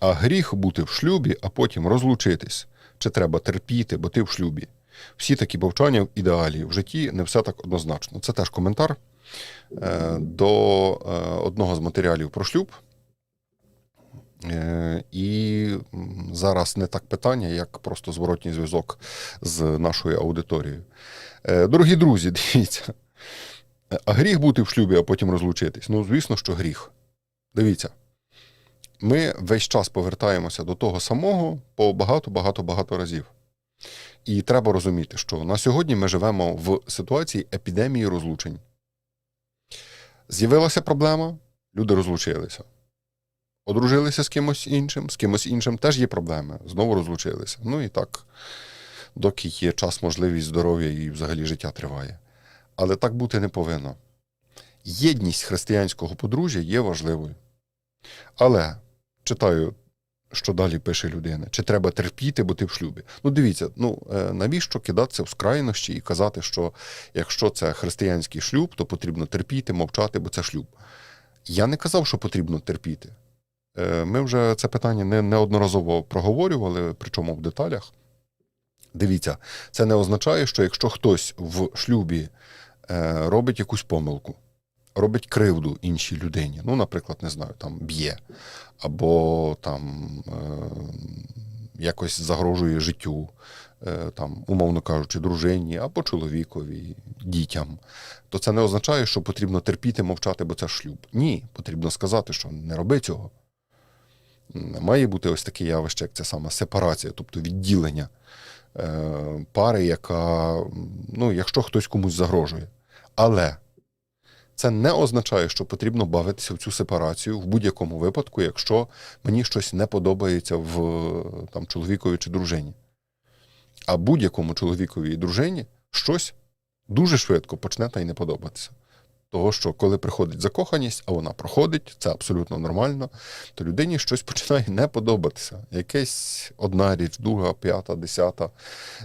А гріх бути в шлюбі, а потім розлучитись. Чи треба терпіти, бо ти в шлюбі. Всі такі повчання в ідеалі. В житті не все так однозначно. Це теж коментар е, до е, одного з матеріалів про шлюб. Е, І зараз не так питання, як просто зворотній зв'язок з нашою аудиторією. Е, Дорогі друзі, дивіться. Е, А гріх бути в шлюбі, а потім розлучитись. Ну, звісно, що гріх. Дивіться. Ми весь час повертаємося до того самого по багато-багато-багато разів. І треба розуміти, що на сьогодні ми живемо в ситуації епідемії розлучень. З'явилася проблема, люди розлучилися. Одружилися з кимось іншим, з кимось іншим теж є проблеми. Знову розлучилися. Ну і так, доки є час, можливість здоров'я і взагалі життя триває. Але так бути не повинно. Єдність християнського подружжя є важливою. Але читаю, що далі пише людина, чи треба терпіти, бо ти в шлюбі. Ну, дивіться, ну е, навіщо кидатися в скрайнощі і казати, що якщо це християнський шлюб, то потрібно терпіти, мовчати, бо це шлюб. Я не казав, що потрібно терпіти. Е, Ми вже це питання не, неодноразово проговорювали, причому в деталях. Дивіться, це не означає, що якщо хтось в шлюбі е, робить якусь помилку, робить кривду іншій людині, ну, наприклад, не знаю, там б'є, або там е, якось загрожує життю, е, там, умовно кажучи, дружині, або чоловікові, дітям, то це не означає, що потрібно терпіти, мовчати, бо це шлюб. Ні, потрібно сказати, що не роби цього. Має бути ось таке явище, як це саме сепарація, тобто відділення е, пари, яка, ну, якщо хтось комусь загрожує. Але це не означає, що потрібно бавитися в цю сепарацію в будь-якому випадку, якщо мені щось не подобається в там, чоловікові чи дружині. А будь-якому чоловікові і дружині щось дуже швидко почне та й не подобатися. Того, що коли приходить закоханість, а вона проходить, це абсолютно нормально, то людині щось починає не подобатися. Якась одна річ, друга, п'ята, десята,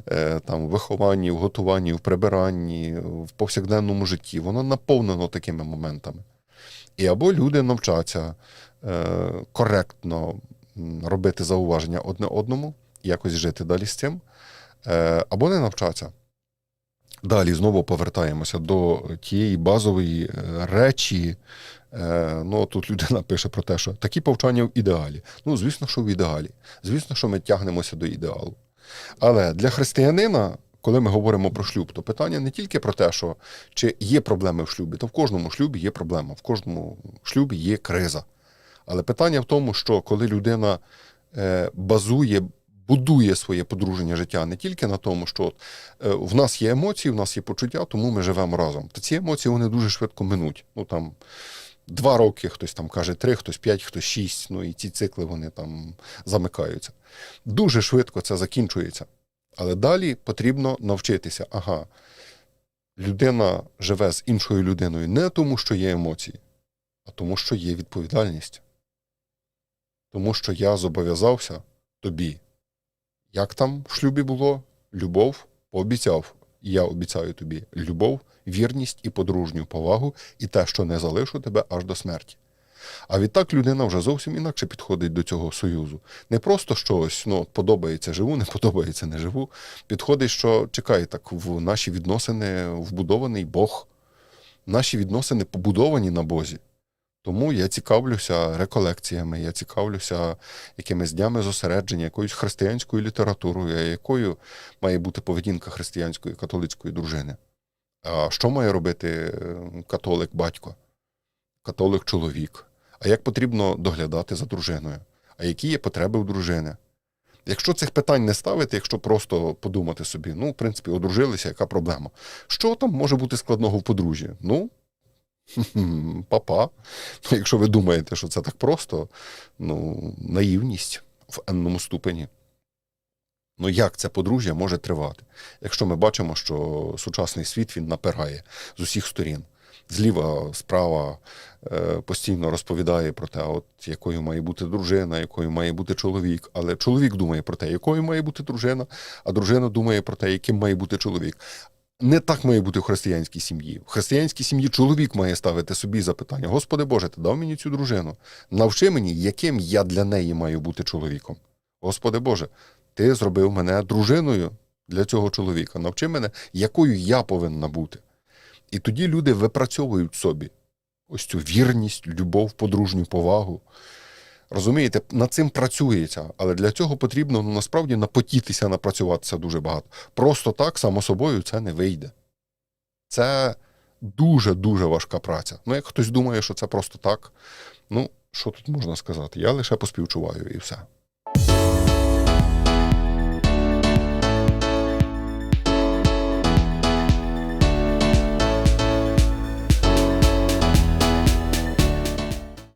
е, там, в вихованні, в готуванні, в прибиранні, в повсякденному житті, воно наповнено такими моментами. І або люди навчаться е, коректно робити зауваження одне одному, якось жити далі з цим, е, або не навчаться. Далі знову повертаємося до тієї базової е, речі. Е, Ну, тут людина пише про те, що такі повчання в ідеалі. Ну, звісно, що в ідеалі. Звісно, що ми тягнемося до ідеалу. Але для християнина, коли ми говоримо про шлюб, то питання не тільки про те, що чи є проблеми в шлюбі, то в кожному шлюбі є проблема, в кожному шлюбі є криза. Але питання в тому, що коли людина е, базує, будує своє подруження життя не тільки на тому, що от, е, в нас є емоції, в нас є почуття, тому ми живемо разом. Та ці емоції вони дуже швидко минуть. Ну там два роки, хтось там каже три, хтось п'ять, хтось шість. Ну і ці цикли вони там замикаються. Дуже швидко це закінчується. Але далі потрібно навчитися. Ага, людина живе з іншою людиною не тому, що є емоції, а тому, що є відповідальність. Тому що я зобов'язався тобі. Як там в шлюбі було? Любов пообіцяв. І я обіцяю тобі любов, вірність і подружню повагу, і те, що не залишу тебе аж до смерті. А відтак людина вже зовсім інакше підходить до цього союзу. Не просто щось ну, подобається живу, не подобається не живу. Підходить, що чекай, так в наші відносини вбудований Бог, наші відносини побудовані на Бозі. Тому я цікавлюся реколекціями, я цікавлюся якимись днями зосередження, якоюсь християнською літературою, якою має бути поведінка християнської католицької дружини. А що має робити католик-батько, католик-чоловік? А як потрібно доглядати за дружиною? А які є потреби у дружини? Якщо цих питань не ставити, якщо просто подумати собі, ну, в принципі, одружилися, яка проблема? Що там може бути складного в подружжі? Ну, Папа. Ну, Якщо ви думаєте, що це так просто, ну, наївність в енному ступені. Ну, як це подружжя може тривати? Якщо ми бачимо, що сучасний світ він напирає з усіх сторін. Зліва, справа е, постійно розповідає про те, от якою має бути дружина, якою має бути чоловік. Але чоловік думає про те, якою має бути дружина, а дружина думає про те, яким має бути чоловік. Не так має бути в християнській сім'ї. В християнській сім'ї чоловік має ставити собі запитання: Господи Боже, ти дав мені цю дружину. Навчи мені, яким я для неї маю бути чоловіком. Господи Боже, ти зробив мене дружиною для цього чоловіка. Навчи мене, якою я повинна бути. І тоді люди випрацьовують собі ось цю вірність, любов, подружню повагу. Розумієте, над цим працюється, але для цього потрібно ну, насправді напотітися, напрацюватися дуже багато. Просто так, само собою, це не вийде. Це дуже-дуже важка праця. Ну, як хтось думає, що це просто так, ну, що тут можна сказати? Я лише поспівчуваю і все.